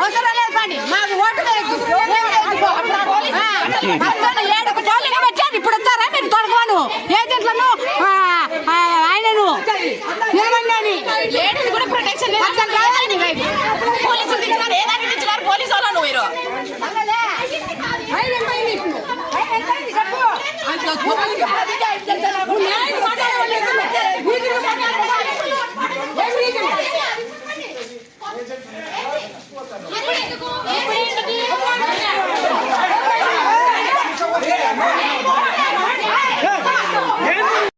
అవసరం లేదు కానీ మాకు ఓటు ఏడుకు జోలికి వచ్చాను. ఆయనను నిలబడినాని. కూడా ప్రొటెక్షన్ పోలీసులు దిగినారు ఏ పోలీసు వాళ్ళు మీరు?